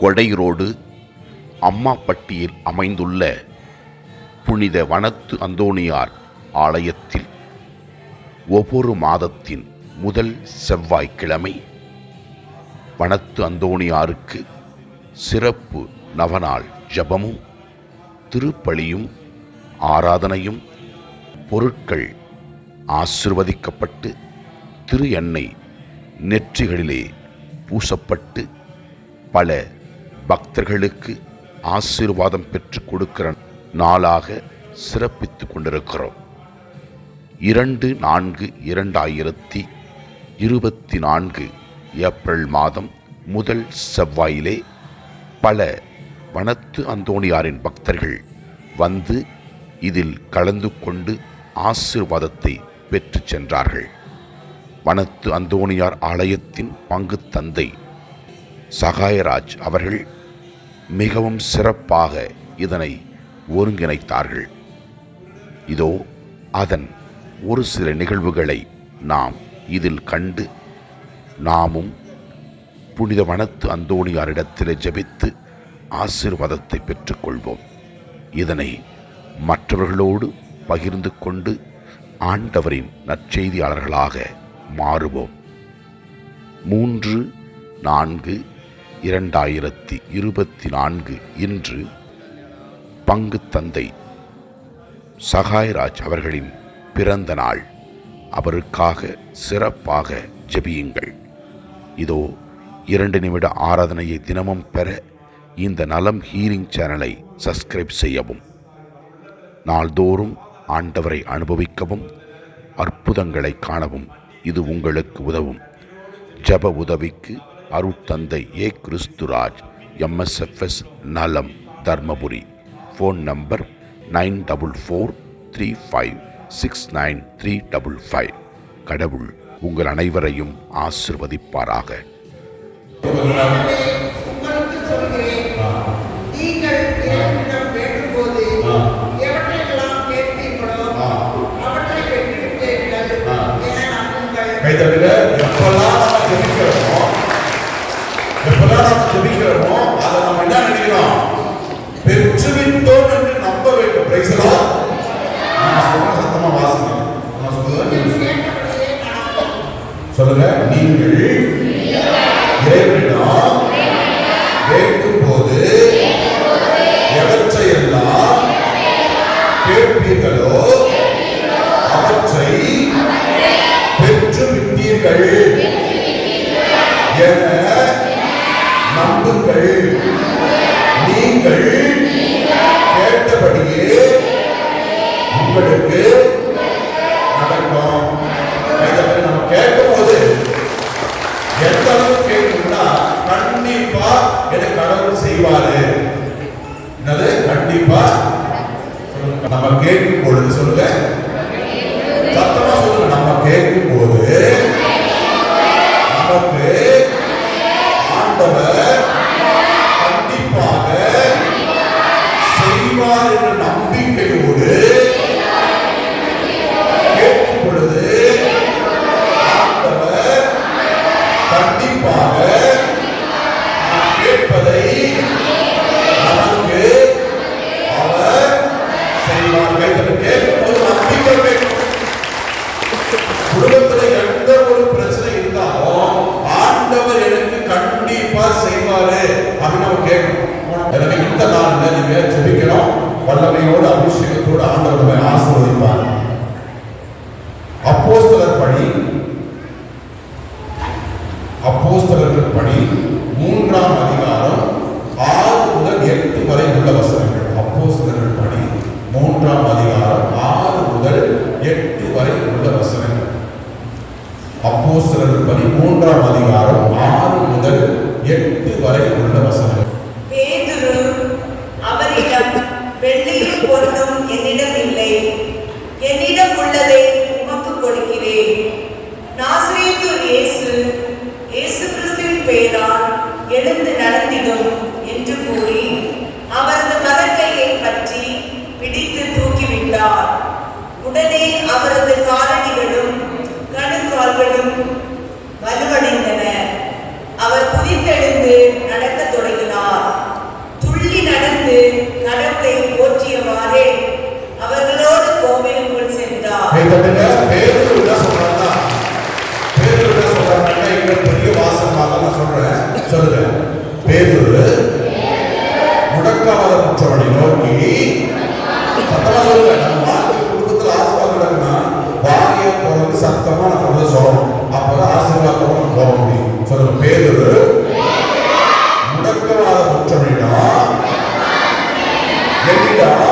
கொடைரோடு அம்மாப்பட்டியில் அமைந்துள்ள புனித வனத்து அந்தோணியார் ஆலயத்தில் ஒவ்வொரு மாதத்தின் முதல் செவ்வாய்க்கிழமை வனத்து அந்தோணியாருக்கு சிறப்பு நவநாள் ஜபமும் திருப்பலியும் ஆராதனையும் பொருட்கள் ஆசிர்வதிக்கப்பட்டு திரு எண்ணெய் நெற்றிகளிலே பூசப்பட்டு பல பக்தர்களுக்கு ஆசீர்வாதம் பெற்றுக் கொடுக்கிற நாளாக சிறப்பித்து கொண்டிருக்கிறோம். இரண்டு நான்கு இரண்டாயிரத்தி இருபத்தி நான்கு ஏப்ரல் மாதம் முதல் செவ்வாயிலே பல வனத்து அந்தோணியாரின் பக்தர்கள் வந்து இதில் கலந்து கொண்டு ஆசீர்வாதத்தை பெற்று சென்றார்கள். வனத்து அந்தோணியார் ஆலயத்தின் பங்கு தந்தை சகாயராஜ் அவர்கள் மிகவும் சிறப்பாக இதனை ஒருங்கிணைத்தார்கள். இதோ அதன் ஒரு சில நிகழ்வுகளை நாம் இதில் கண்டு நாமும் புனித வனத்து அந்தோணியாரிடத்தில் ஜெபித்து ஆசிர்வாதத்தை பெற்றுக்கொள்வோம். இதனை மற்றவர்களோடு பகிர்ந்து கொண்டு ஆண்டவரின் நற்செய்தியாளர்களாக மாறுவோம். மூன்று நான்கு இரண்டாயிரத்தி இருபத்தி நான்கு இன்று பங்கு தந்தை சகாய்ராஜ் அவர்களின் பிறந்த நாள். அவருக்காக சிறப்பாக ஜெபியுங்கள். இதோ இரண்டு நிமிட ஆராதனையை தினமும் பெற இந்த நலம் ஹீலிங் சேனலை சப்ஸ்கிரைப் செய்யவும். நாள்தோறும் ஆண்டவரை அனுபவிக்கவும் அற்புதங்களை காணவும். இது உங்களுக்கு உதவும். ஜப உதவிக்கு அருட்தந்தை ஏ கிறிஸ்துராஜ் எம்எஸ்எஃப்எஸ் நலம் Dharmapuri. Phone number nine double four three five six nine three double five. கடவுள் உங்கள் அனைவரையும் ஆசிர்வதிப்பாராக. కూడా பேரால் எழுந்து நடந்திடும் என்று கூறி அவரது மரக்கையை பற்றி பிடித்து தூக்கிவிட்டார். உடனே அவரது காலணிகளும் கணுக்கால்களும் வலுவடைந்தன. அவர் குதித்தெழுந்து நடக்க தொடங்கினார். துள்ளி நடந்து கடவுளை போற்றியவாறே அவர்களோடு கோவிலுக்குள் சென்றார். obrigado.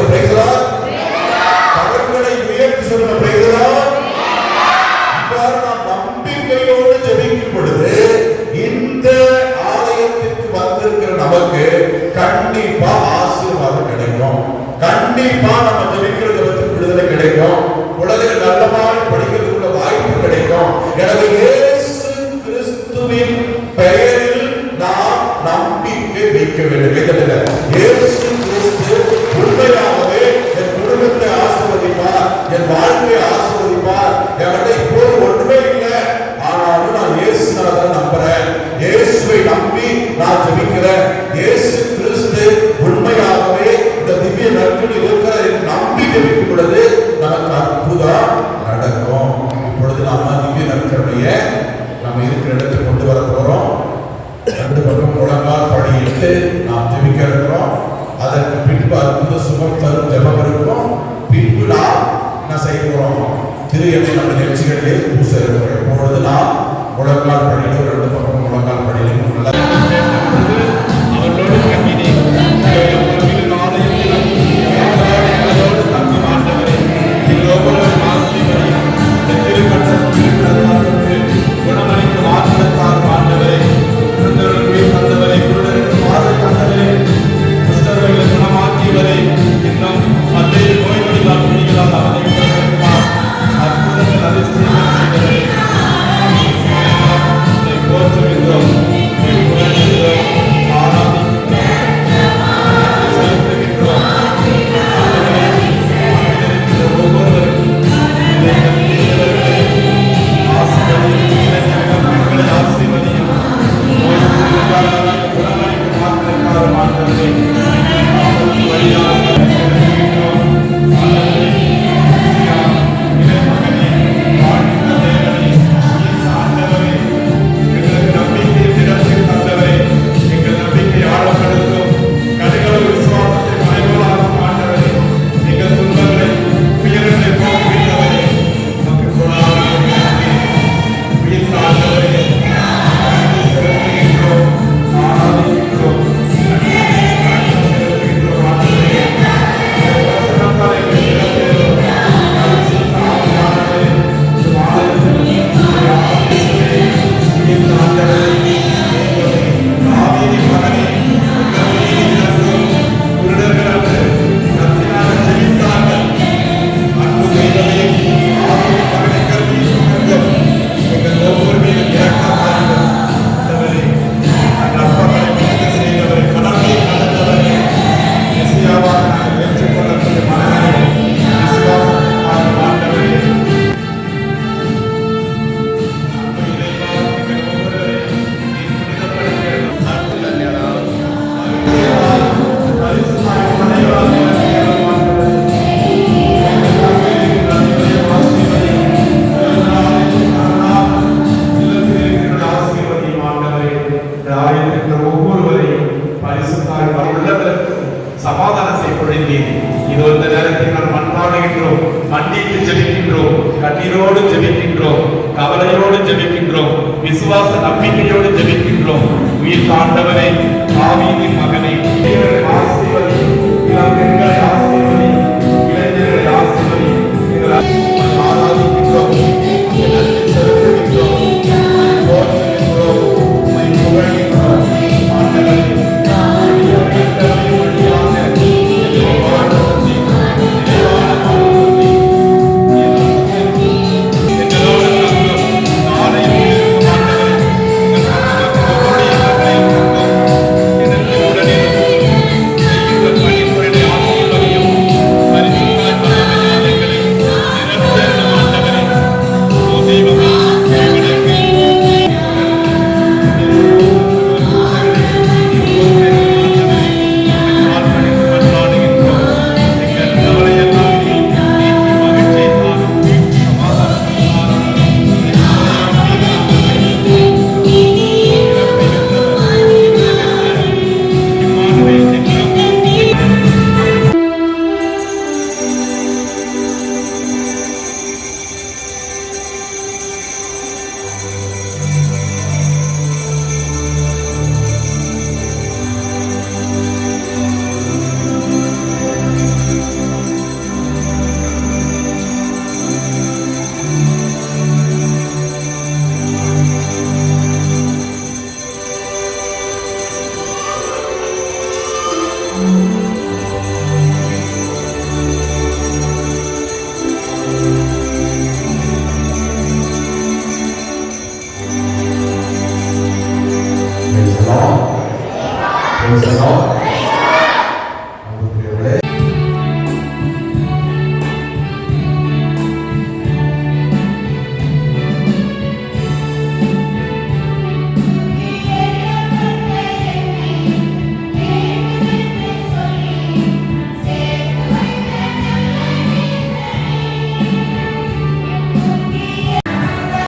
Obrigado. அறிவிக்கிற இயேசு கிறிஸ்து உண்மையாகவே இந்த திவ்ய நற்பில் இருக்கிற நம்பிக்கை வைக்கும் பொழுது நமக்கு அற்புதம் நடக்கும். இப்பொழுது நாம திவ்ய நற்கருடைய நம்ம இருக்கிற இடத்துக்கு கொண்டு வர போறோம். ரெண்டு பக்கம் முழங்கால் நாம் ஜெபிக்க இருக்கிறோம். அதற்கு பின்பு அற்புத சுகம் தரும் ஜபம் செய்ய போறோம்? திரு எப்படி நம்ம நிகழ்ச்சிகளிலே பூச நாம் முழங்கால் படியிட்டு ஆலயத்தில் இருக்கிற ஒவ்வொருவரையும் பரிசுத்தாழ்வார் உள்ளவர்களுக்கும் சமாதான செய்யப்படுகிறேன் இது இந்த நேரத்தில் நாம் மன்றாடுகின்றோம் மன்னித்து ஜெபிக்கின்றோம் கண்ணீரோடு ஜெபிக்கின்றோம் கவலையோடு ஜெபிக்கின்றோம் விசுவாச நம்பிக்கையோடு ஜெபிக்கின்றோம். உயிர் ஆண்டவரை ஆவியின் மகனை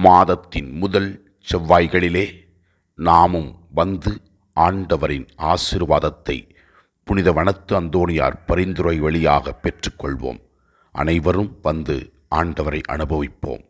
மாதத்தின் முதல் செவ்வாய்களிலே நாமும் வந்து ஆண்டவரின் ஆசிர்வாதத்தை புனித வனத்து அந்தோணியார் பரிந்துரை வழியாக பெற்றுக்கொள்வோம். அனைவரும் வந்து ஆண்டவரை அனுபவிப்போம்.